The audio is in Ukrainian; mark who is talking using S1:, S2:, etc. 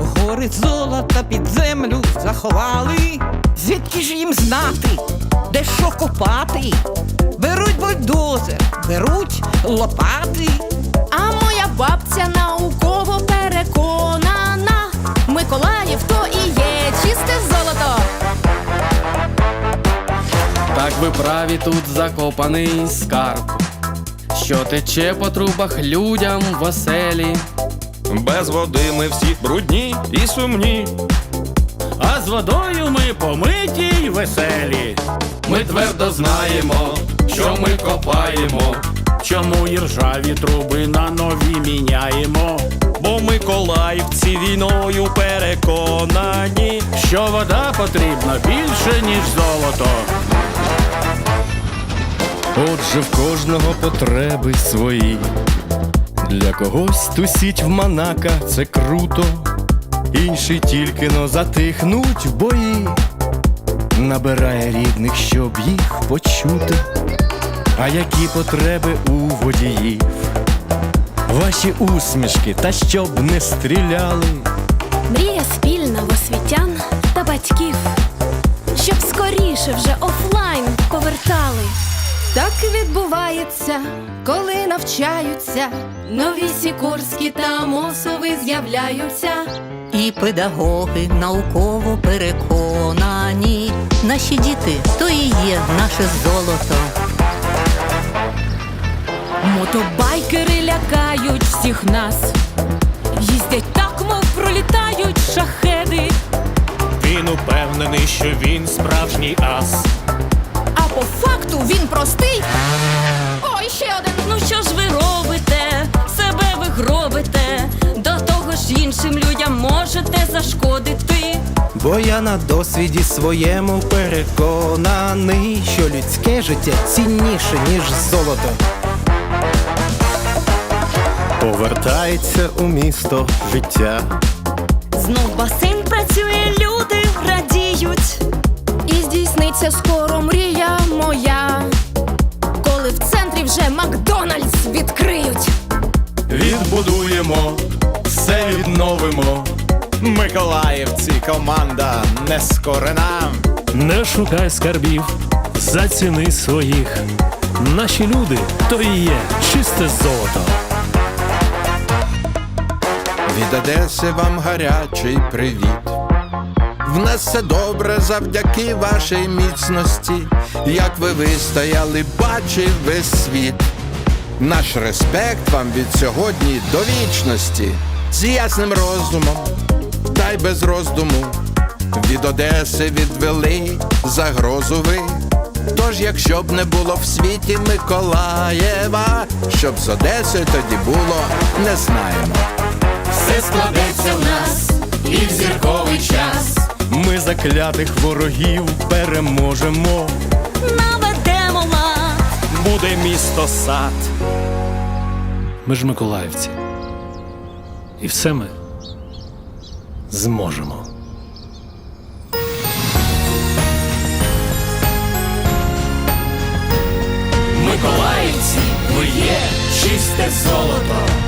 S1: гори золота під землю заховали. Звідки ж їм знати, де що копати? Беруть бульдозер, беруть лопати.
S2: А моя бабця науково переконана. Миколаїв то і є чисте золото.
S3: Так ви праві тут закопаний скарб, що тече по трубах людям в оселі.
S4: Без води ми всі брудні і сумні.
S5: А з водою ми помиті й веселі.
S3: Ми твердо знаємо, що ми копаємо.
S5: Чому і ржаві труби на нові міняємо?
S4: Бо миколаївці війною переконані.
S5: Що вода потрібна більше, ніж золото.
S6: Отже, в кожного потреби свої. Для когось тусіть в манака це круто, інші тільки но затихнуть в бої. Набирає рідних, щоб їх почути. А які потреби у водіїв? Ваші усмішки, та щоб не стріляли.
S2: Мрія спільна в освітян та батьків, щоб скоріше вже офлайн повертали. Так відбувається, коли навчаються. Нові сікорські та мосови з'являються.
S1: І педагоги науково переконані. Наші діти то і є наше золото.
S2: Мотобайкери лякають всіх нас. Їздять так, мов пролітають шахеди.
S4: Він упевнений, що він справжній ас.
S2: По факту він простий. Ой, ще один. Ну що ж ви робите? Себе ви гробите. До того ж іншим людям можете зашкодити.
S7: Бо я на досвіді своєму переконаний, що людське життя цінніше, ніж золото. Повертається у місто життя.
S2: Знов басейн працює, люди радіють. І здійсниться скоро мрія моя. Коли в центрі вже Макдональдс відкриють.
S6: Відбудуємо, все відновимо.
S7: Миколаївці команда нескорена.
S5: Не шукай скарбів, заціни своїх. Наші люди то і є чисте золото.
S8: Від Одеси вам гарячий привіт. В нас все добре завдяки вашій міцності. Як ви вистояли, бачив весь світ. Наш респект вам від сьогодні до вічності. З ясним розумом, та й без роздуму. Від Одеси відвели загрозу ви. Тож, якщо б не було в світі Миколаєва, щоб з Одесою тоді було, не знаємо.
S3: Все складеться в нас і в зірковий час.
S6: Ми заклятих ворогів переможемо.
S2: Наведемо лад.
S4: Буде місто сад.
S5: Ми ж миколаївці. І все ми зможемо.
S3: Миколаївці, ви є чисте золото.